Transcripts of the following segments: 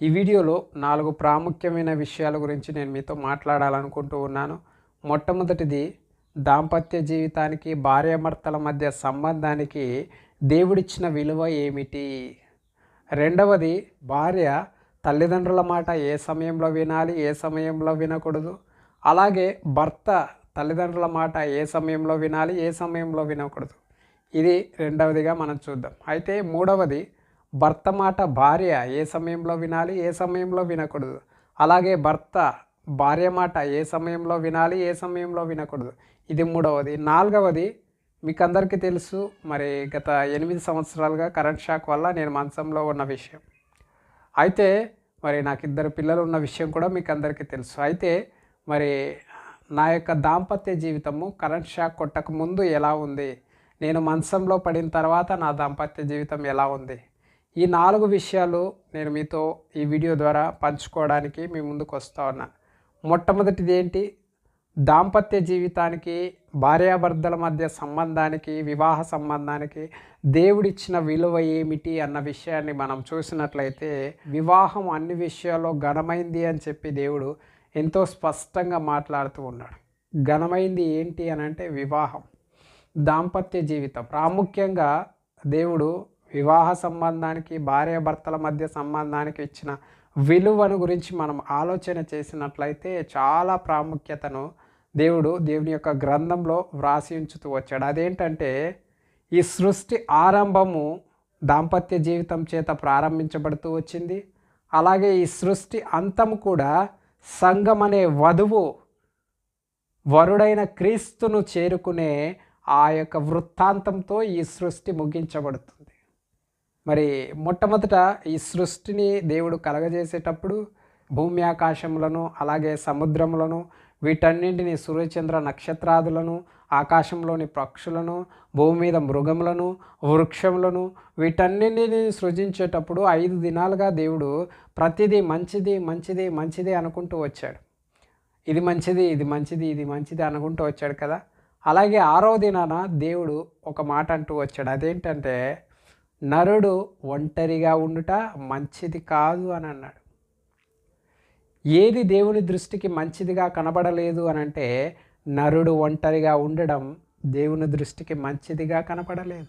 ఈ వీడియోలో నాలుగు ప్రాముఖ్యమైన విషయాల గురించి నేను మీతో మాట్లాడాలనుకుంటూ ఉన్నాను. మొట్టమొదటిది దాంపత్య జీవితానికి భార్యాభర్తల మధ్య సంబంధానికి దేవుడిచ్చిన విలువ ఏమిటి? రెండవది భార్య తల్లిదండ్రుల మాట ఏ సమయంలో వినాలి ఏ సమయంలో వినకూడదు? అలాగే భర్త తల్లిదండ్రుల మాట ఏ సమయంలో వినాలి ఏ సమయంలో వినకూడదు? ఇది రెండవదిగా మనం చూద్దాం. అయితే మూడవది భర్త మాట భార్య ఏ సమయంలో వినాలి ఏ సమయంలో వినకూడదు. అలాగే భర్త భార్య మాట ఏ సమయంలో వినాలి ఏ సమయంలో వినకూడదు. ఇది మూడవది. నాలుగవది మీకు అందరికీ తెలుసు మరి గత ఎనిమిది సంవత్సరాలుగా కరెంట్ షాక్ వల్ల నేను మంచంలో ఉన్న విషయం. అయితే మరి నాకు ఇద్దరు పిల్లలు ఉన్న విషయం కూడా మీకు అందరికీ తెలుసు. అయితే మరి నా యొక్క దాంపత్య జీవితము కరెంట్ షాక్ కొట్టక ముందు ఎలా ఉంది? నేను మంచంలో పడిన తర్వాత నా దాంపత్య జీవితం ఎలా ఉంది? ఈ నాలుగు విషయాలు నేను మీతో ఈ వీడియో ద్వారా పంచుకోవడానికి మీ ముందుకు వస్తా ఉన్నా. మొట్టమొదటిది ఏంటి? దాంపత్య జీవితానికి భార్యాభర్తల మధ్య సంబంధానికి వివాహ సంబంధానికి దేవుడిచ్చిన విలువ ఏమిటి అన్న విషయాన్ని మనం చూసినట్లయితే వివాహం అన్ని విషయాల్లో ఘనమైంది అని చెప్పి దేవుడు ఎంతో స్పష్టంగా మాట్లాడుతూ ఉన్నాడు. ఘనమైంది ఏంటి అని అంటే వివాహం దాంపత్య జీవితం. ప్రాముఖ్యంగా దేవుడు వివాహ సంబంధానికి భార్యాభర్తల మధ్య సంబంధానికి ఇచ్చిన విలువను గురించి మనం ఆలోచన చేసినట్లయితే చాలా ప్రాముఖ్యతను దేవుడు దేవుని యొక్క గ్రంథంలో వ్రాసి ఉంచుతూ వచ్చాడు. అదేంటంటే ఈ సృష్టి ఆరంభము దాంపత్య జీవితం చేత ప్రారంభించబడుతూ వచ్చింది. అలాగే ఈ సృష్టి అంతం కూడా సంఘం అనే వధువు వరుడైన క్రీస్తును చేరుకునే ఆ యొక్క వృత్తాంతంతో ఈ సృష్టి ముగించబడుతుంది. మరి మొట్టమొదట ఈ సృష్టిని దేవుడు కలగజేసేటప్పుడు భూమి ఆకాశములను అలాగే సముద్రములను వీటన్నింటిని సూర్యచంద్ర నక్షత్రాదులను ఆకాశంలోని పక్షులను భూమి మీద మృగములను వృక్షములను వీటన్నింటిని సృజించేటప్పుడు ఐదు దినాలుగా దేవుడు ప్రతిదీ మంచిది మంచిది మంచిది అనుకుంటూ వచ్చాడు. ఇది మంచిది ఇది మంచిది ఇది మంచిది అనుకుంటూ వచ్చాడు కదా. అలాగే ఆరో దినాన దేవుడు ఒక మాట అంటూ వచ్చాడు. అదేంటంటే నరుడు ఒంటరిగా ఉండుట మంచిది కాదు అని అన్నాడు. ఏది దేవుని దృష్టికి మంచిదిగా కనబడలేదు అని అంటే నరుడు ఒంటరిగా ఉండడం దేవుని దృష్టికి మంచిదిగా కనపడలేదు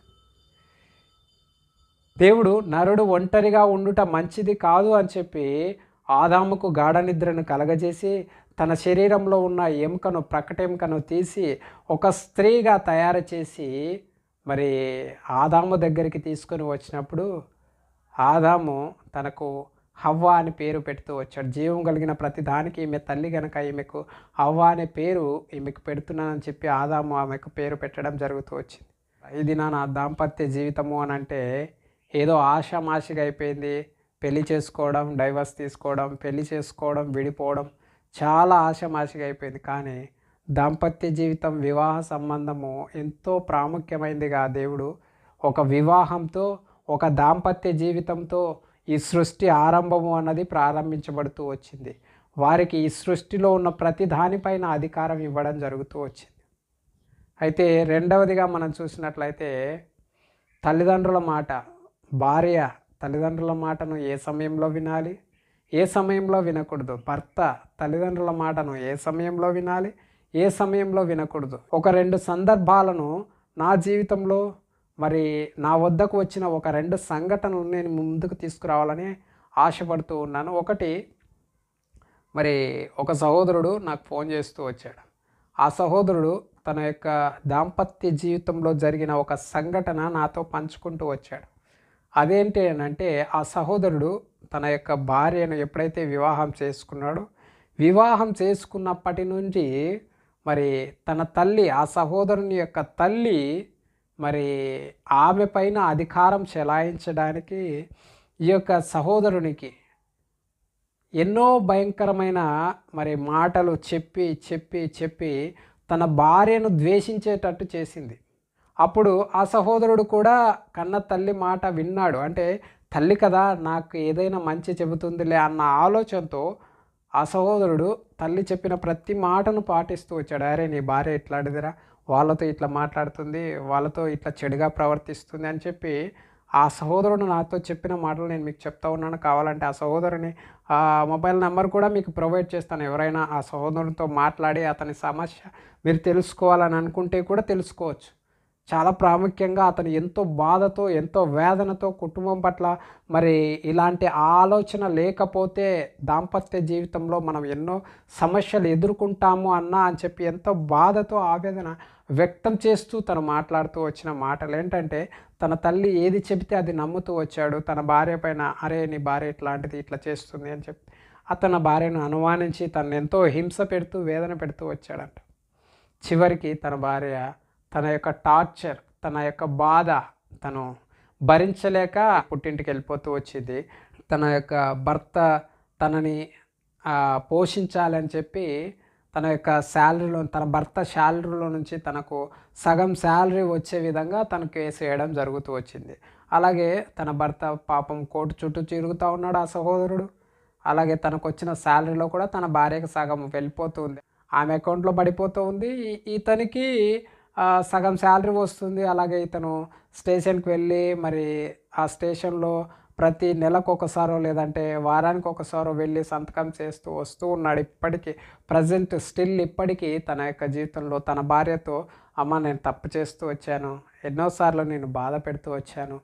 దేవుడు నరుడు ఒంటరిగా ఉండుట మంచిది కాదు అని చెప్పి ఆదాముకు గాఢ నిద్రను కలగజేసి తన శరీరంలో ఉన్న ఎముకను ప్రకటెముకను తీసి ఒక స్త్రీగా తయారు చేసి మరి ఆదాము దగ్గరికి తీసుకొని వచ్చినప్పుడు ఆదాము తనకు హవ్వ అని పేరు పెడుతూ వచ్చాడు. జీవం కలిగిన ప్రతి దానికి ఈమె తల్లి గనక ఈమెకు హవ్వ అనే పేరు ఈమెకు పెడుతున్నానని చెప్పి ఆదాము ఆమెకు పేరు పెట్టడం జరుగుతూ వచ్చింది. ఇది నా దాంపత్య జీవితము అని అంటే ఏదో ఆషామాషిగా అయిపోయింది. పెళ్ళి చేసుకోవడం డైవర్స్ తీసుకోవడం పెళ్ళి చేసుకోవడం విడిపోవడం చాలా ఆషామాషిగా అయిపోయింది. కానీ దాంపత్య జీవితం వివాహ సంబంధము ఎంతో ప్రాముఖ్యమైనదిగా దేవుడు. ఒక వివాహంతో ఒక దాంపత్య జీవితంతో ఈ సృష్టి ఆరంభము అన్నది ప్రారంభించబడుతూ వచ్చింది. వారికి ఈ సృష్టిలో ఉన్న ప్రతి దానిపైన అధికారం ఇవ్వడం జరుగుతూ వచ్చింది. అయితే రెండవదిగా మనం చూసినట్లయితే తల్లిదండ్రుల మాట భార్య తల్లిదండ్రుల మాటను ఏ సమయంలో వినాలి? ఏ సమయంలో వినకూడదు? భర్త తల్లిదండ్రుల మాటను ఏ సమయంలో వినాలి? ఏ సమయంలో వినకూడదు. ఒక రెండు సందర్భాలను నా జీవితంలో మరి నా వద్దకు వచ్చిన ఒక రెండు సంఘటనలు నేను ముందుకు తీసుకురావాలని ఆశపడుతూ ఉన్నాను. ఒకటి మరి ఒక సహోదరుడు నాకు ఫోన్ చేస్తూ వచ్చాడు. ఆ సహోదరుడు తన యొక్క దాంపత్య జీవితంలో జరిగిన ఒక సంఘటన నాతో పంచుకుంటూ వచ్చాడు. అదేంటి అంటే ఆ సహోదరుడు తన యొక్క భార్యను ఎప్పుడైతే వివాహం చేసుకున్నాడో వివాహం చేసుకున్నప్పటి నుంచి మరి తన తల్లి ఆ సహోదరుని యొక్క తల్లి మరి ఆమె పైన అధికారం చెలాయించడానికి ఈ యొక్క సహోదరునికి ఎన్నో భయంకరమైన మరి మాటలు చెప్పి చెప్పి చెప్పి తన భార్యను ద్వేషించేటట్టు చేసింది. అప్పుడు ఆ సహోదరుడు కూడా కన్న తల్లి మాట విన్నాడు. అంటే తల్లి కదా నాకు ఏదైనా మంచి చెబుతుందిలే అన్న ఆలోచనతో ఆ సహోదరుడు తల్లి చెప్పిన ప్రతి మాటను పాటిస్తూ వచ్చాడు. అరే నీ భార్య ఇట్లాంటిదిరా వాళ్ళతో ఇట్లా మాట్లాడుతుంది వాళ్ళతో ఇట్లా చెడుగా ప్రవర్తిస్తుంది అని చెప్పి ఆ సహోదరుడు నాతో చెప్పిన మాటలు నేను మీకు చెప్తా ఉన్నాను. కావాలంటే ఆ సహోదరుని ఆ మొబైల్ నెంబర్ కూడా మీకు ప్రొవైడ్ చేస్తాను. ఎవరైనా ఆ సహోదరునితో మాట్లాడి అతని సమస్య మీరు తెలుసుకోవాలని అనుకుంటే కూడా తెలుసుకోవచ్చు. చాలా ప్రాముఖ్యంగా అతను ఎంతో బాధతో ఎంతో వేదనతో కుటుంబం పట్ల మరి ఇలాంటి ఆలోచన లేకపోతే దాంపత్య జీవితంలో మనం ఎన్నో సమస్యలు ఎదుర్కొంటాము అన్న అని చెప్పి ఎంతో బాధతో ఆవేదన వ్యక్తం చేస్తూ తను మాట్లాడుతూ వచ్చిన మాటలు ఏంటంటే తన తల్లి ఏది చెబితే అది నమ్ముతూ వచ్చాడు. తన భార్య పైన అరే నీ భార్య ఇట్లాంటిది ఇట్లా చేస్తుంది అని చెప్పి అతని భార్యను అనుమానించి తను ఎంతో హింస పెడుతూ వేదన పెడుతూ వచ్చాడంట. చివరికి తన భార్య తన యొక్క టార్చర్ తన యొక్క బాధ తను భరించలేక పుట్టింటికి వెళ్ళిపోతూ వచ్చింది. తన యొక్క భర్త తనని పోషించాలని చెప్పి తన యొక్క శాలరీలో తన భర్త శాలరీలో నుంచి తనకు సగం శాలరీ వచ్చే విధంగా తన కేసు వేయడం జరుగుతూ వచ్చింది. అలాగే తన భర్త పాపం కోర్టు చుట్టూ తిరుగుతూ ఉన్నాడు ఆ సహోదరుడు. అలాగే తనకు వచ్చిన శాలరీలో కూడా తన భార్యకు సగం వెళ్ళిపోతుంది ఆమె అకౌంట్లో పడిపోతూ ఉంది. ఈ- ఇతనికి సగం శాలరీ వస్తుంది. అలాగే ఇతను స్టేషన్కి వెళ్ళి మరి ఆ స్టేషన్లో ప్రతి నెలకు ఒకసారో లేదంటే వారానికి ఒకసారో వెళ్ళి సంతకం చేస్తూ వస్తూ ఉన్నాడు. ఇప్పటికీ ప్రజెంట్ స్టిల్ ఇప్పటికీ తన యొక్క జీవితంలో తన భార్యతో అమ్మ నేను తప్పు చేస్తూ వచ్చాను. ఎన్నోసార్లు నేను బాధ పెడుతూ వచ్చాను.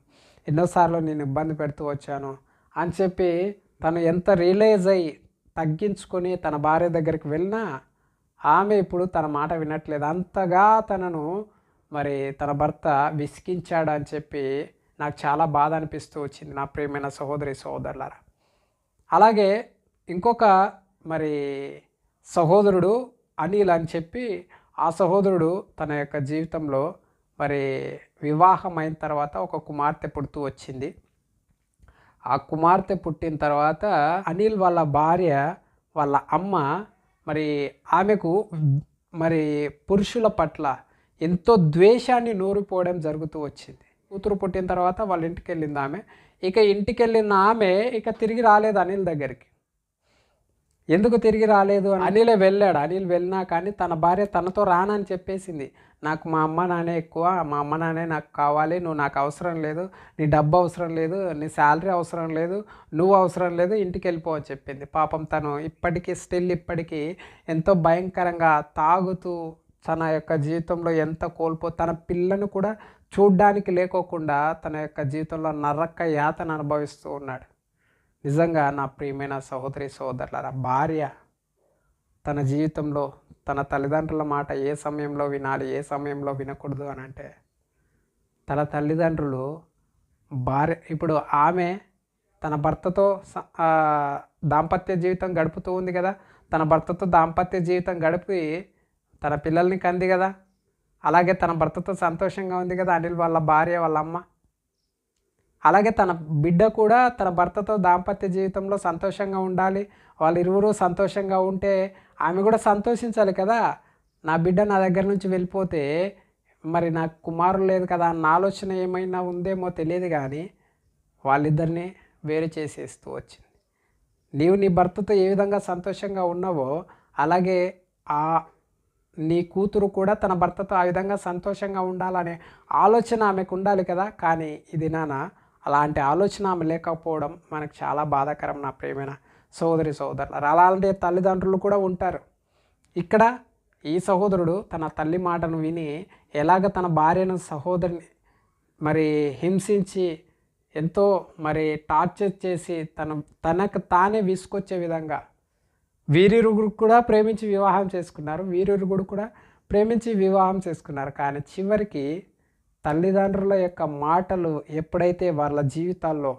ఎన్నోసార్లు నేను ఇబ్బంది పెడుతూ వచ్చాను. అని చెప్పి తను ఎంత రియలైజ్ అయ్యి తగ్గించుకొని తన భార్య దగ్గరికి వెళ్ళినా ఆమె ఇప్పుడు తన మాట వినట్లేదు. అంతగా తనను మరి తన భర్త విసిగించాడు అని చెప్పి నాకు చాలా బాధ అనిపిస్తూ వచ్చింది నా ప్రియమైన సహోదరి సహోదరులారా. అలాగే ఇంకొక మరి సహోదరుడు అనిల్ అని చెప్పి ఆ సహోదరుడు తన యొక్క జీవితంలో మరి వివాహం అయిన తర్వాత ఒక కుమార్తె పుడుతూ వచ్చింది. ఆ కుమార్తె పుట్టిన తర్వాత అనిల్ వాళ్ళ భార్య వాళ్ళ అమ్మ మరి ఆమెకు మరి పురుషుల పట్ల ఎంతో ద్వేషాన్ని నూరిపోవడం జరుగుతూ వచ్చింది. కూతురు పుట్టిన తర్వాత వాళ్ళ ఇంటికి వెళ్ళింది ఆమె. ఇక ఇంటికి వెళ్ళిన ఆమె ఇక తిరిగి రాలేదు అనిల్ దగ్గరికి. ఎందుకు తిరిగి రాలేదు అని. అనిలే వెళ్ళాడు. అనిల్ వెళ్ళినా కానీ తన భార్య తనతో రానని చెప్పేసింది. నాకు మా అమ్మ నాన్నే ఎక్కువ మా అమ్మ నాన్నే నాకు కావాలి నువ్వు నాకు అవసరం లేదు నీ డబ్బు అవసరం లేదు నీ శాలరీ అవసరం లేదు నువ్వు అవసరం లేదు ఇంటికి వెళ్ళిపో అని చెప్పింది. పాపం తను ఇప్పటికీ స్టిల్ ఇప్పటికీ ఎంతో భయంకరంగా తాగుతూ తన యొక్క జీవితంలో ఎంత కోల్పో తన పిల్లను కూడా చూడ్డానికి లేకోకుండా తన యొక్క జీవితంలో నరక యాతన అనుభవిస్తూ ఉన్నాడు. నిజంగా నా ప్రియమైన సహోదరి సహోదరులారా భార్య తన జీవితంలో తన తల్లిదండ్రుల మాట ఏ సమయంలో వినాలి ఏ సమయంలో వినకూడదు అని అంటే తన తల్లిదండ్రులు భార్య ఇప్పుడు ఆమె తన భర్తతో స- దాంపత్య జీవితం గడుపుతూ ఉంది కదా. తన భర్తతో దాంపత్య జీవితం గడిపి తన పిల్లల్ని కంది కదా. అలాగే తన భర్తతో సంతోషంగా ఉంది కదా అనిల్ వాళ్ళ భార్య వాళ్ళ అమ్మ. అలాగే తన బిడ్డ కూడా తన భర్తతో దాంపత్య జీవితంలో సంతోషంగా ఉండాలి. వాళ్ళు ఇరువురు సంతోషంగా ఉంటే ఆమె కూడా సంతోషించాలి కదా. నా బిడ్డ నా దగ్గర నుంచి వెళ్ళిపోతే మరి నాకు కుమారుడు లేదు కదా అన్న ఆలోచన ఏమైనా ఉందేమో తెలియదు కానీ వాళ్ళిద్దరిని వేరు చేసేస్తూ వచ్చింది. నీవు నీ భర్తతో ఏ విధంగా సంతోషంగా ఉన్నావో అలాగే ఆ నీ కూతురు కూడా తన భర్తతో ఆ విధంగా సంతోషంగా ఉండాలనే ఆలోచన ఆమెకు ఉండాలి కదా. కానీ ఇది నాన్న అలాంటి ఆలోచన ఆమె లేకపోవడం మనకు చాలా బాధాకరం నా ప్రేమైన సోదరి సోదరులు అలాంటి తల్లిదండ్రులు కూడా ఉంటారు. ఇక్కడ ఈ సహోదరుడు తన తల్లి మాటను విని ఎలాగ తన భార్యను సహోదరిని మరి హింసించి ఎంతో మరి టార్చర్ చేసి తను తనకు తానే విసుకొచ్చే విధంగా వీరిరుగురు కూడా ప్రేమించి వివాహం చేసుకున్నారు. వీరిరుగురు కూడా ప్రేమించి వివాహం చేసుకున్నారు. కానీ చివరికి తల్లిదండ్రుల యొక్క మాటలు ఎప్పుడైతే వాళ్ళ జీవితాల్లో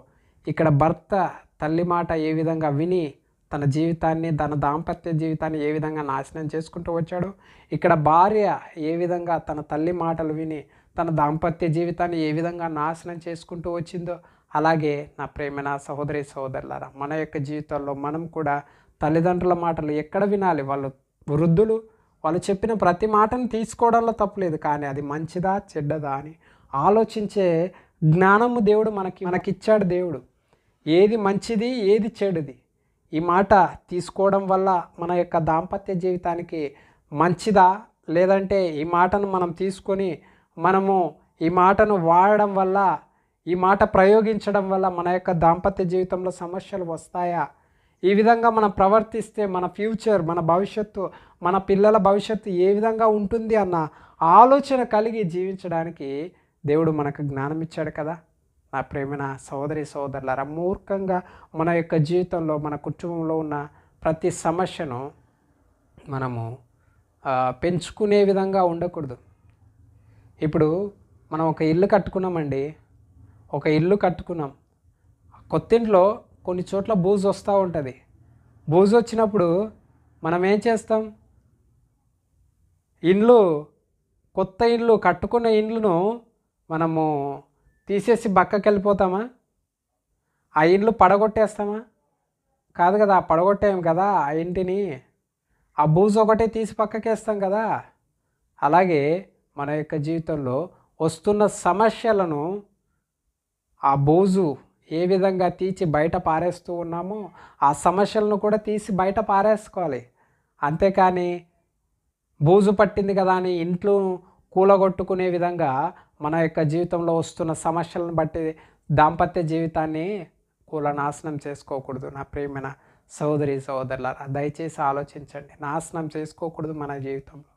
ఇక్కడ భర్త తల్లి మాట ఏ విధంగా విని తన జీవితాన్ని తన దాంపత్య జీవితాన్ని ఏ విధంగా నాశనం చేసుకుంటూ వచ్చాడో ఇక్కడ భార్య ఏ విధంగా తన తల్లి మాటలు విని తన దాంపత్య జీవితాన్ని ఏ విధంగా నాశనం చేసుకుంటూ వచ్చిందో అలాగే నా ప్రేమైన సహోదరి సహోదరులారా మన యొక్క జీవితాల్లో మనం కూడా తల్లిదండ్రుల మాటలు ఎక్కడ వినాలి? వాళ్ళు వృద్ధులు వాళ్ళు చెప్పిన ప్రతి మాటను తీసుకోవడంలో తప్పులేదు కానీ అది మంచిదా చెడ్డదా అని ఆలోచించే జ్ఞానము దేవుడు మనకి మనకిచ్చాడు దేవుడు. ఏది మంచిది ఏది చెడుది? ఈ మాట తీసుకోవడం వల్ల మన యొక్క దాంపత్య జీవితానికి మంచిదా? లేదంటే ఈ మాటను మనం తీసుకొని మనము ఈ మాటను వాడడం వల్ల ఈ మాట ప్రయోగించడం వల్ల మన యొక్క దాంపత్య జీవితంలో సమస్యలు వస్తాయా? ఈ విధంగా మనం ప్రవర్తిస్తే మన ఫ్యూచర్ మన భవిష్యత్తు మన పిల్లల భవిష్యత్తు ఏ విధంగా ఉంటుంది అన్న ఆలోచన కలిగి జీవించడానికి దేవుడు మనకు జ్ఞానం ఇచ్చాడు కదా. నా ప్రేమిన సోదరి సోదరులారా మూర్ఖంగా మన యొక్క జీవితంలో మన కుటుంబంలో ఉన్న ప్రతి సమస్యను మనము పెంచుకునే విధంగా ఉండకూడదు. ఇప్పుడు మనం ఒక ఇల్లు కట్టుకున్నామండి. ఒక ఇల్లు కట్టుకున్నాం. కొత్తింట్లో కొన్ని చోట్ల బూజు వస్తూ ఉంటుంది. బూజు వచ్చినప్పుడు మనం ఏం చేస్తాం? ఇండ్లు కొత్త ఇండ్లు కట్టుకున్న ఇండ్లను మనము తీసేసి బక్కకి వెళ్ళిపోతామా ఆ ఇండ్లు పడగొట్టేస్తామా? కాదు కదా పడగొట్టాం కదా ఆ ఇంటిని. ఆ బూజు ఒకటే తీసి పక్కకేస్తాం కదా. అలాగే మన యొక్క జీవితంలో వస్తున్న సమస్యలను ఆ బోజు ఏ విధంగా తీసి బయట పారేస్తూ ఉన్నామో ఆ సమస్యలను కూడా తీసి బయట పారేసుకోవాలి. అంతేకాని బూజు పట్టింది కదా అని ఇంట్లో కూలగొట్టుకునే విధంగా మన యొక్క జీవితంలో వస్తున్న సమస్యలను బట్టి దాంపత్య జీవితాన్ని కూల నాశనం చేసుకోకూడదు నా ప్రేమైన సోదరి సోదరులారా దయచేసి ఆలోచించండి. నాశనం చేసుకోకూడదు మన జీవితంలో.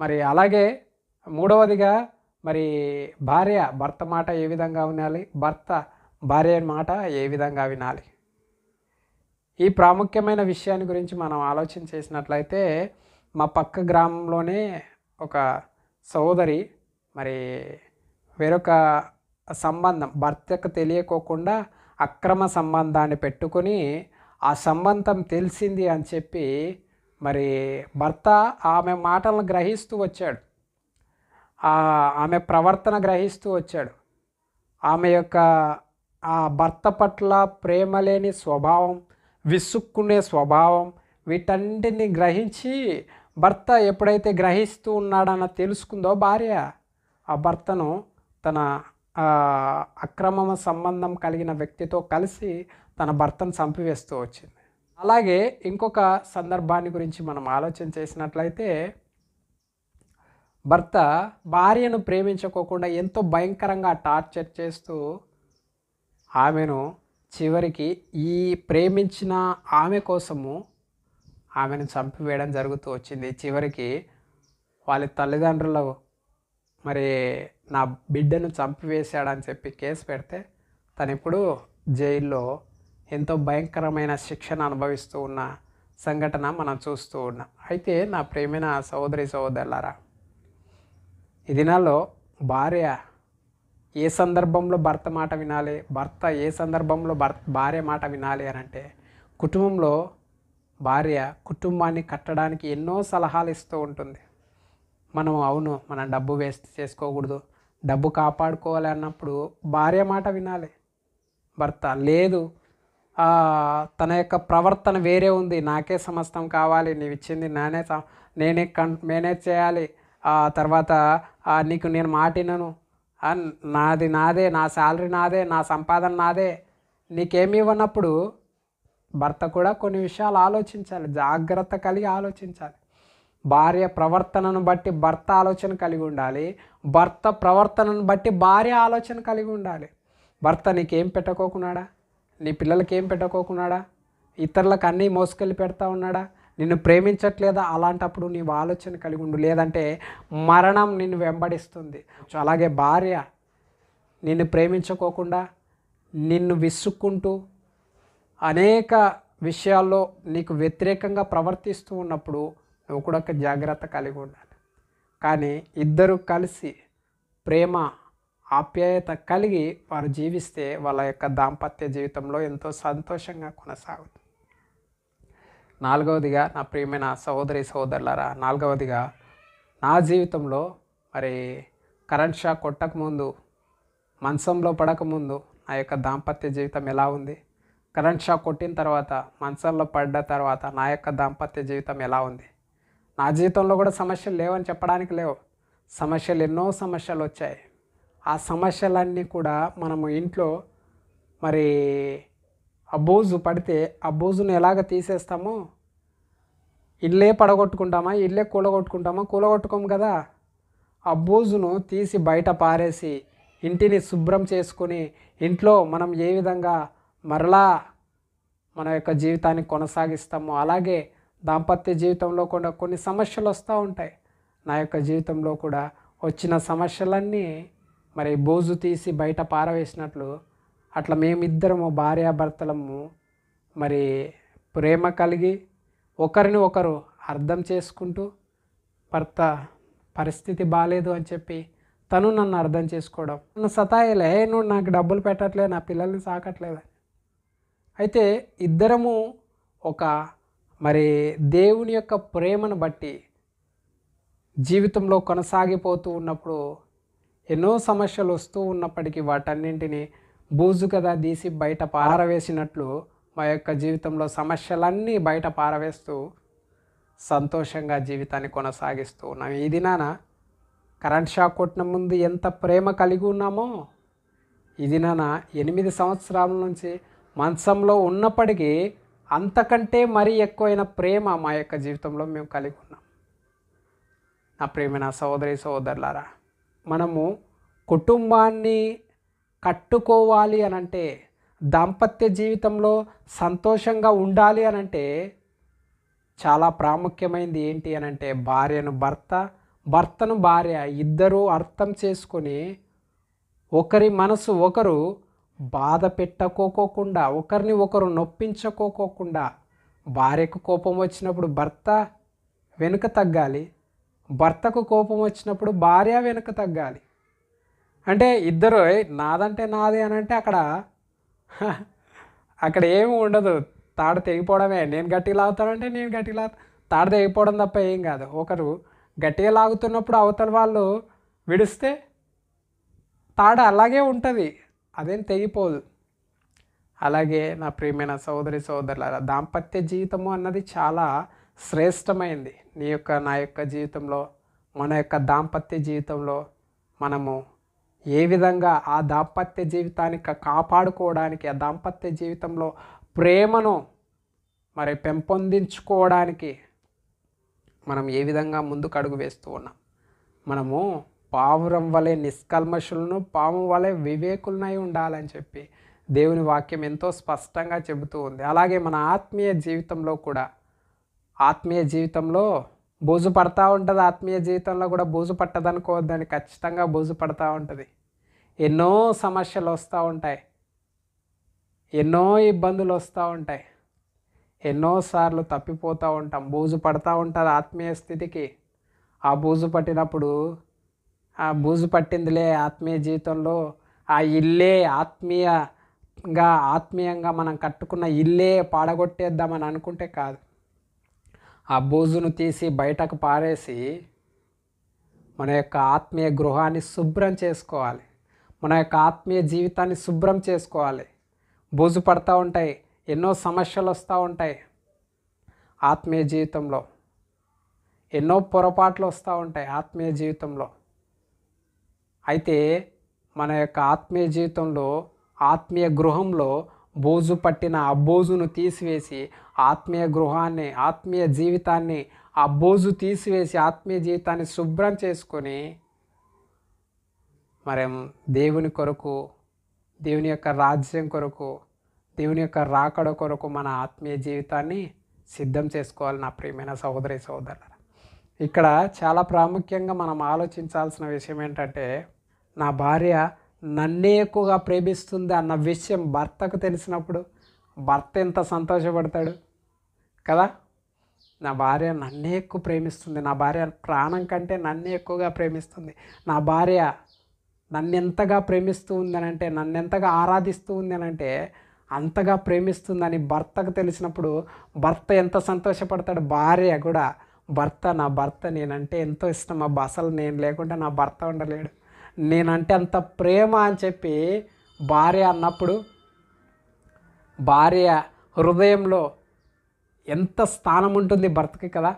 మరి అలాగే మూడవదిగా మరి భార్య భర్త మాట ఏ విధంగా వినాలి? భర్త భార్య మాట ఏ విధంగా వినాలి? ఈ ప్రాముఖ్యమైన విషయాన్ని గురించి మనం ఆలోచన చేసినట్లయితే మా పక్క గ్రామంలోనే ఒక సోదరి మరి వేరొక సంబంధం భర్తకు తెలియకోకుండా అక్రమ సంబంధాన్ని పెట్టుకొని ఆ సంబంధం తెలిసింది అని చెప్పి మరి భర్త ఆమె మాటలను గ్రహిస్తూ వచ్చాడు. ఆమె ప్రవర్తన గ్రహిస్తూ వచ్చాడు. ఆమె యొక్క ఆ భర్త పట్ల ప్రేమ లేని స్వభావం విసుక్కునే స్వభావం వీటన్నిటిని గ్రహించి భర్త ఎప్పుడైతే గ్రహిస్తూ ఉన్నాడన్న తెలుసుకుందో భార్య ఆ భర్తను తన అక్రమ సంబంధం కలిగిన వ్యక్తితో కలిసి తన భర్తను చంపివేస్తూ వచ్చింది. అలాగే ఇంకొక సందర్భాన్ని గురించి మనం ఆలోచన చేసినట్లయితే భర్త భార్యను ప్రేమించుకోకుండా ఎంతో భయంకరంగా టార్చర్ చేస్తూ ఆమెను చివరికి ఈ ప్రేమించిన ఆమె కోసము ఆమెను చంపివేయడం జరుగుతూ వచ్చింది. చివరికి వాళ్ళ తల్లిదండ్రులు మరి నా బిడ్డను చంపివేశాడని చెప్పి కేసు పెడితే తను ఇప్పుడు జైల్లో ఎంతో భయంకరమైన శిక్షణ అనుభవిస్తూ ఉన్న సంఘటన మనం చూస్తూ ఉన్నాం. అయితే నా ప్రేమైన సహోదరి సహోదరులారా ఈ దినాల్లో భార్య ఏ సందర్భంలో భర్త మాట వినాలి భర్త ఏ సందర్భంలో భర్త భార్య మాట వినాలి అని అంటే కుటుంబంలో భార్య కుటుంబాన్ని కట్టడానికి ఎన్నో సలహాలు ఇస్తూ ఉంటుంది. మనం అవును మనం డబ్బు వేస్ట్ చేసుకోకూడదు డబ్బు కాపాడుకోవాలి అన్నప్పుడు భార్య మాట వినాలి. భర్త లేదు తన యొక్క ప్రవర్తన వేరే ఉంది నాకే సమస్తం కావాలి నీవు ఇచ్చింది నేనే నేనే కన్ మేనేజ్ చేయాలి ఆ తర్వాత నీకు నేను మాటినను నాది నాదే నా శాలరీ నాదే నా సంపాదన నాదే నీకేమి ఇవ్వనప్పుడు భర్త కూడా కొన్ని విషయాలు ఆలోచించాలి జాగ్రత్త కలిగి ఆలోచించాలి. భార్య ప్రవర్తనను బట్టి భర్త ఆలోచన కలిగి ఉండాలి భర్త ప్రవర్తనను బట్టి భార్య ఆలోచన కలిగి ఉండాలి. భర్త నీకేం పెట్టకోకున్నాడా? నీ పిల్లలకి ఏం పెట్టకోకున్నాడా? ఇతరులకు అన్నీ మోసుకెళ్ళి పెడతా ఉన్నాడా? నిన్ను ప్రేమించట్లేదా? అలాంటప్పుడు నీవు ఆలోచన కలిగి ఉండు. లేదంటే మరణం నిన్ను వెంబడిస్తుంది. అలాగే భార్య నిన్ను ప్రేమించుకోకుండా నిన్ను విసుక్కుంటూ అనేక విషయాల్లో నీకు వ్యతిరేకంగా ప్రవర్తిస్తూ ఉన్నప్పుడు నువ్వు కూడా ఒక జాగ్రత్త కలిగి ఉండాలి. కానీ ఇద్దరు కలిసి ప్రేమ ఆప్యాయత కలిగి వారు జీవిస్తే వాళ్ళ యొక్క దాంపత్య జీవితంలో ఎంతో సంతోషంగా కొనసాగుతుంది. నాలుగవదిగా నా ప్రియమైన సహోదరి సహోదరులరా నాలుగవదిగా నా జీవితంలో మరి కరెంట్ షాక్ కొట్టకముందు మంచంలో పడకముందు నా యొక్క దాంపత్య జీవితం ఎలా ఉంది? కరెంట్ షాక్ కొట్టిన తర్వాత మంచంలో పడ్డ తర్వాత నా యొక్క దాంపత్య జీవితం ఎలా ఉంది? నా జీవితంలో కూడా సమస్యలు లేవని చెప్పడానికి లేవు. సమస్యలు ఎన్నో సమస్యలు వచ్చాయి. ఆ సమస్యలన్నీ కూడా మనము ఇంట్లో మరి ఆ బోజు పడితే ఆ బోజును ఎలాగ తీసేస్తామో? ఇల్లే పడగొట్టుకుంటామా? ఇల్లే కూలగొట్టుకుంటామా? కూలగొట్టుకోము కదా. ఆ బూజును తీసి బయట పారేసి ఇంటిని శుభ్రం చేసుకుని ఇంట్లో మనం ఏ విధంగా మరలా మన యొక్క జీవితాన్ని కొనసాగిస్తాము. అలాగే దాంపత్య జీవితంలో కూడా కొన్ని సమస్యలు వస్తూ ఉంటాయి. నా యొక్క జీవితంలో కూడా వచ్చిన సమస్యలన్నీ మరి బోజు తీసి బయట పారవేసినట్లు అట్లా మేమిద్దరము భార్యాభర్తలము మరి ప్రేమ కలిగి ఒకరిని ఒకరు అర్థం చేసుకుంటూ భర్త పరిస్థితి బాగాలేదు అని చెప్పి తను నన్ను అర్థం చేసుకోవడం. నన్ను సతాయిలే నువ్వు నాకు డబ్బులు పెట్టట్లేదు నా పిల్లల్ని సాకట్లేదు అయితే ఇద్దరము ఒక మరి దేవుని యొక్క ప్రేమను బట్టి జీవితంలో కొనసాగిపోతూ ఉన్నప్పుడు ఎన్నో సమస్యలు వస్తూ ఉన్నప్పటికీ వాటన్నింటినీ బూజు కదా తీసి బయట పారవేసినట్లు మా యొక్క జీవితంలో సమస్యలన్నీ బయట పారవేస్తూ సంతోషంగా జీవితాన్ని కొనసాగిస్తూ ఉన్నాం. ఈ దినాన కరెంట్ షాక్ కొట్టిన ముందు ఎంత ప్రేమ కలిగి ఉన్నామో ఈ దినాన ఎనిమిది సంవత్సరాల నుంచి మంచంలో ఉన్నప్పటికీ అంతకంటే మరీ ఎక్కువైన ప్రేమ మా యొక్క జీవితంలో మేము కలిగి ఉన్నాం. నా ప్రేమైన సహోదరి సహోదరులారా మనము కుటుంబాన్ని కట్టుకోవాలి అని అంటే దాంపత్య జీవితంలో సంతోషంగా ఉండాలి అని అంటే చాలా ప్రాముఖ్యమైనది ఏంటి అని అంటే భార్యను భర్త భర్తను భార్య ఇద్దరూ అర్థం చేసుకొని ఒకరి మనసు ఒకరు బాధ పెట్టకోకోకుండా ఒకరిని ఒకరు నొప్పించుకోకోకుండా భార్యకు కోపం వచ్చినప్పుడు భర్త వెనుక తగ్గాలి భర్తకు కోపం వచ్చినప్పుడు భార్య వెనుక తగ్గాలి. అంటే ఇద్దరు నాదంటే నాది అని అంటే అక్కడ అక్కడ ఏమి ఉండదు. తాడు తెగిపోవడమే. నేను గట్టిగా లాగుతానంటే నేను గట్టిగా లాగు తాడు తెగిపోవడం తప్ప ఏం కాదు. ఒకరు గట్టిగా లాగుతున్నప్పుడు అవతల వాళ్ళు విడిస్తే తాడు అలాగే ఉంటుంది. అదేం తెగిపోదు. అలాగే నా ప్రియమైన సోదరి సోదరుల దాంపత్య జీవితము అన్నది చాలా శ్రేష్టమైంది. నీ యొక్క నా యొక్క జీవితంలో మన యొక్క దాంపత్య జీవితంలో మనము ఏ విధంగా ఆ దాంపత్య జీవితానికి కాపాడుకోవడానికి ఆ దాంపత్య జీవితంలో ప్రేమను మరి పెంపొందించుకోవడానికి మనం ఏ విధంగా ముందుకు అడుగు వేస్తూ ఉన్నాం. మనము పావురం వలె నిష్కల్మషులను పాము వలె వివేకులనై ఉండాలని చెప్పి దేవుని వాక్యం ఎంతో స్పష్టంగా చెబుతూ ఉంది. అలాగే మన ఆత్మీయ జీవితంలో కూడా ఆత్మీయ జీవితంలో బూజు పడతా ఉంటుంది. ఆత్మీయ జీవితంలో కూడా బూజు పట్టదనుకోవద్దని ఖచ్చితంగా బూజు పడతా ఉంటుంది. ఎన్నో సమస్యలు వస్తూ ఉంటాయి. ఎన్నో ఇబ్బందులు వస్తూ ఉంటాయి. ఎన్నోసార్లు తప్పిపోతూ ఉంటాం. బూజు పడతా ఉంటుంది ఆత్మీయ స్థితికి. ఆ బూజు పట్టినప్పుడు ఆ బూజు పట్టిందిలే ఆత్మీయ జీవితంలో. ఆ ఇల్లే ఆత్మీయంగా ఆత్మీయంగా మనం కట్టుకున్న ఇల్లే పాడగొట్టేద్దామని అనుకుంటే కాదు. ఆ బూజును తీసి బయటకు పారేసి మన యొక్క ఆత్మీయ గృహాన్ని శుభ్రం చేసుకోవాలి. మన యొక్క ఆత్మీయ జీవితాన్ని శుభ్రం చేసుకోవాలి. బూజు పడతా ఉంటాయి ఎన్నో సమస్యలు వస్తూ ఉంటాయి ఆత్మీయ జీవితంలో. ఎన్నో పొరపాట్లు వస్తూ ఉంటాయి ఆత్మీయ జీవితంలో. అయితే మన యొక్క ఆత్మీయ జీవితంలో ఆత్మీయ గృహంలో బోజు పట్టిన ఆ బోజును తీసివేసి ఆత్మీయ గృహాన్ని ఆత్మీయ జీవితాన్ని ఆ బోజు తీసివేసి ఆత్మీయ జీవితాన్ని శుభ్రం చేసుకొని మరేం దేవుని కొరకు దేవుని యొక్క రాజ్యం కొరకు దేవుని యొక్క రాకడ కొరకు మన ఆత్మీయ జీవితాన్ని సిద్ధం చేసుకోవాలి నా ప్రియమైన సహోదరి సహోదరుల ఇక్కడ చాలా ప్రాముఖ్యంగా మనం ఆలోచించాల్సిన విషయం ఏంటంటే నా భార్య నన్నే ఎక్కువగా ప్రేమిస్తుంది అన్న విషయం భర్తకు తెలిసినప్పుడు భర్త ఎంత సంతోషపడతాడు? కదా? నా భార్య నన్నే ఎక్కువ ప్రేమిస్తుంది. నా భార్య ప్రాణం కంటే నన్నే ఎక్కువగా ప్రేమిస్తుంది. నా భార్య నన్నెంతగా ప్రేమిస్తూ ఉందనంటే నన్నెంతగా ఆరాధిస్తూ ఉందనంటే అంతగా ప్రేమిస్తుందని భర్తకు తెలిసినప్పుడు భర్త ఎంత సంతోషపడతాడు? భార్య కూడా భర్త నా భర్త నేనంటే ఎంతో ఇష్టం. అబ్బా అసలు నేను లేకుండా నా భర్త ఉండలేడు. నేనంటే అంత ప్రేమ అని చెప్పి భార్య అన్నప్పుడు భార్య హృదయంలో ఎంత స్థానం ఉంటుంది భర్తకి కదా?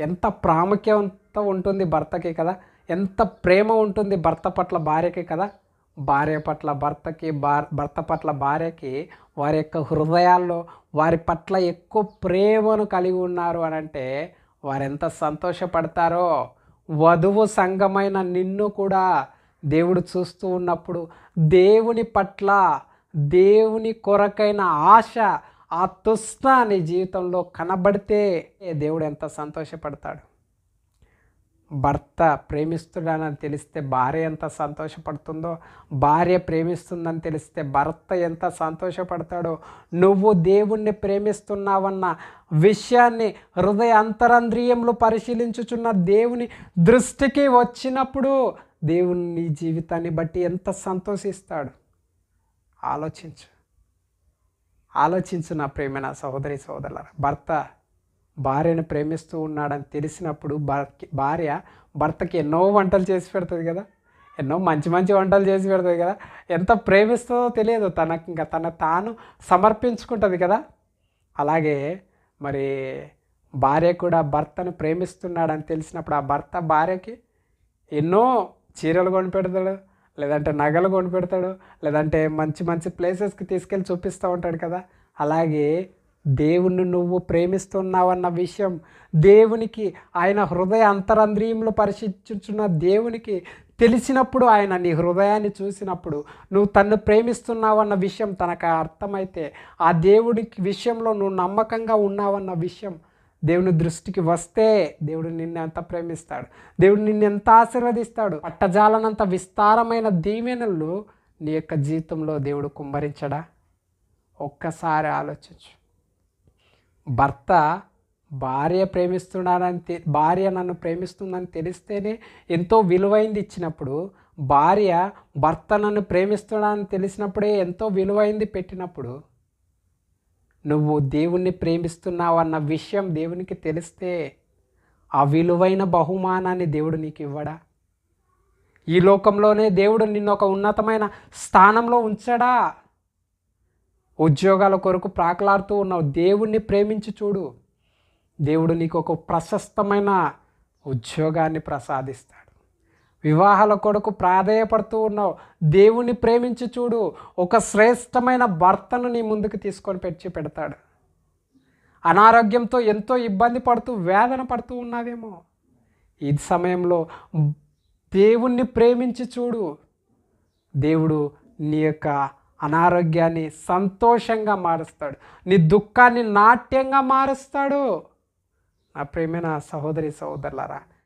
ఎంత ప్రాముఖ్యత ఉంటుంది భర్తకి కదా? ఎంత ప్రేమ ఉంటుంది భర్త పట్ల భార్యకి కదా? భార్య పట్ల భర్తకి భార్ భర్త పట్ల భార్యకి వారి యొక్క హృదయాల్లో వారి పట్ల ఎక్కువ ప్రేమను కలిగి ఉన్నారు అని అంటే వారెంత సంతోషపడతారో వధువు సంఘమైన నిన్ను కూడా దేవుడు చూస్తూ ఉన్నప్పుడు దేవుని పట్ల దేవుని కొరకైన ఆశ ఆ తుస్త నీ జీవితంలో కనబడితే దేవుడు ఎంత సంతోషపడతాడు. భర్త ప్రేమిస్తున్నానని తెలిస్తే భార్య ఎంత సంతోషపడుతుందో భార్య ప్రేమిస్తుందని తెలిస్తే భర్త ఎంత సంతోషపడతాడో నువ్వు దేవుణ్ణి ప్రేమిస్తున్నావన్న విషయాన్ని హృదయ అంతరంద్రియంలో పరిశీలించుచున్న దేవుని దృష్టికి వచ్చినప్పుడు దేవుని జీవితాన్ని బట్టి ఎంత సంతోషిస్తాడు? ఆలోచించు. ఆలోచించు నా ప్రేమ నా సహోదరి సోదరుల భర్త భార్యను ప్రేమిస్తూ ఉన్నాడని తెలిసినప్పుడు భర్త భార్య భర్తకి ఎన్నో వంటలు చేసి పెడుతుంది కదా. ఎన్నో మంచి మంచి వంటలు చేసి పెడుతుంది కదా. ఎంత ప్రేమిస్తుందో తెలియదు. తనకు ఇంకా తన తాను సమర్పించుకుంటుంది కదా. అలాగే మరి భార్య కూడా భర్తను ప్రేమిస్తున్నాడని తెలిసినప్పుడు ఆ భర్త భార్యకి ఎన్నో చీరలు కొని పెడతాడు లేదంటే నగలు కొని పెడతాడు లేదంటే మంచి మంచి ప్లేసెస్కి తీసుకెళ్ళి చూపిస్తూ ఉంటాడు కదా. అలాగే దేవుణ్ణి నువ్వు ప్రేమిస్తున్నావన్న విషయం దేవునికి ఆయన హృదయ అంతరంద్రియంలో పరిశీలించున్న దేవునికి తెలిసినప్పుడు ఆయన నీ హృదయాన్ని చూసినప్పుడు నువ్వు తన్ను ప్రేమిస్తున్నావన్న విషయం తనకు అర్థమైతే ఆ దేవుడికి విషయంలో నువ్వు నమ్మకంగా ఉన్నావన్న విషయం దేవుని దృష్టికి వస్తే దేవుడు నిన్ను ఎంత ప్రేమిస్తాడు? దేవుడు నిన్ను ఎంత ఆశీర్వదిస్తాడు? పట్టజాలనంత విస్తారమైన దీవెనలు నీ యొక్క జీవితంలో దేవుడు కుమ్మరించడా? ఒక్కసారి ఆలోచించు. భర్త భార్య ప్రేమిస్తున్నాడని తె- భార్య నన్ను ప్రేమిస్తుందని తెలిస్తేనే ఎంతో విలువైంది ఇచ్చినప్పుడు భార్య భర్త నన్ను ప్రేమిస్తున్నాడని తెలిసినప్పుడే ఎంతో విలువైంది పెట్టినప్పుడు నువ్వు దేవుణ్ణి ప్రేమిస్తున్నావు అన్న విషయం దేవునికి తెలిస్తే ఆ విలువైన బహుమానాన్ని దేవుడు నీకు ఇవ్వడా? ఈ లోకంలోనే దేవుడు నిన్ను ఒక ఉన్నతమైన స్థానంలో ఉంచడా? ఉద్యోగాల కొరకు ప్రాకలాడుతూ ఉన్నావు. దేవుణ్ణి ప్రేమించి చూడు. దేవుడు నీకు ఒక ప్రశస్తమైన ఉద్యోగాన్ని ప్రసాదిస్తాడు. వివాహాల కొరకు ప్రాధేయపడుతూ ఉన్నావు. దేవుణ్ణి ప్రేమించి చూడు. ఒక శ్రేష్టమైన భర్తను నీ ముందుకు తీసుకొని పెట్టి పెడతాడు. అనారోగ్యంతో ఎంతో ఇబ్బంది పడుతూ వేదన పడుతూ ఉన్నావేమో. ఈ సమయంలో దేవుణ్ణి ప్రేమించి చూడు. దేవుడు నీ యొక్క అనారోగ్యాన్ని సంతోషంగా మారుస్తాడు. నీ దుఃఖాన్ని నాట్యంగా మారుస్తాడు. నా ప్రేమైన సహోదరి సహోదరులరా